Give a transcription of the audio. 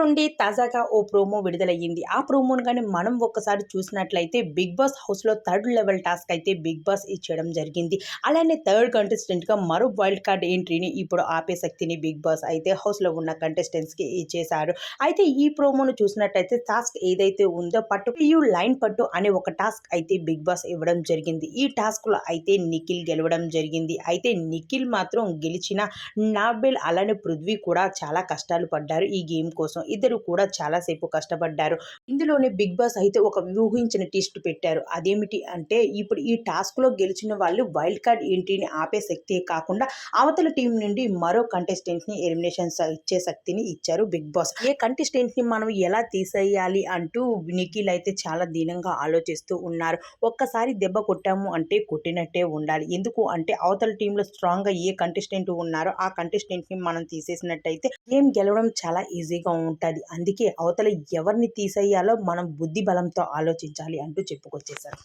నుండి తాజాగా ఓ ప్రోమో విడుదలయ్యింది. ఆ ప్రోమోను కానీ మనం ఒక్కసారి చూసినట్లయితే బిగ్ బాస్ హౌస్లో థర్డ్ లెవెల్ టాస్క్ అయితే బిగ్ బాస్ ఇచ్చేయడం జరిగింది. అలానే థర్డ్ కంటెస్టెంట్గా మరో వైల్డ్ కార్డ్ ఎంట్రీని ఇప్పుడు ఆపే శక్తిని బిగ్ బాస్ అయితే హౌస్లో ఉన్న కంటెస్టెంట్స్కి ఇచ్చేశారు. అయితే ఈ ప్రోమోను చూసినట్లయితే టాస్క్ ఏదైతే ఉందో పట్టు యూ లైన్ పట్టు అనే ఒక టాస్క్ అయితే బిగ్ బాస్ ఇవ్వడం జరిగింది. ఈ టాస్క్లో అయితే నిఖిల్ గెలవడం జరిగింది. అయితే నిఖిల్ మాత్రం గెలిచిన నాబెల్ అలానే పృథ్వీ కూడా చాలా కష్టాలు పడ్డారు ఈ గేమ్ కోసం. కోసం ఇద్దరు కూడా చాలాసేపు కష్టపడ్డారు. ఇందులోనే బిగ్ బాస్ అయితే ఒక ఊహించిన టెస్ట్ పెట్టారు. అదేమిటి అంటే ఇప్పుడు ఈ టాస్క్లో గెలిచిన వాళ్ళు వైల్డ్ కార్డ్ ఎంట్రీని ఆపే శక్తి కాకుండా అవతల టీం నుండి మరో కంటెస్టెంట్ని ఎలిమినేషన్ ఇచ్చే శక్తిని ఇచ్చారు బిగ్ బాస్. ఏ కంటెస్టెంట్ని మనం ఎలా తీసేయాలి అంటూ నిఖిల్ అయితే చాలా దీనంగా ఆలోచిస్తూ ఉన్నారు. ఒక్కసారి దెబ్బ కొట్టాము అంటే కొట్టినట్టే ఉండాలి. ఎందుకు అంటే అవతల టీంలో స్ట్రాంగ్గా ఏ కంటెస్టెంట్ ఉన్నారో ఆ కంటెస్టెంట్ని మనం తీసేసినట్టయితే గేమ్ గెలవడం చాలా ఈజీగా ఉంటుంది. అందుకే అవతల ఎవరిని తీసేయాలో మనం బుద్ధి బలంతో ఆలోచించాలి అంటూ చెప్పుకొచ్చేసారు.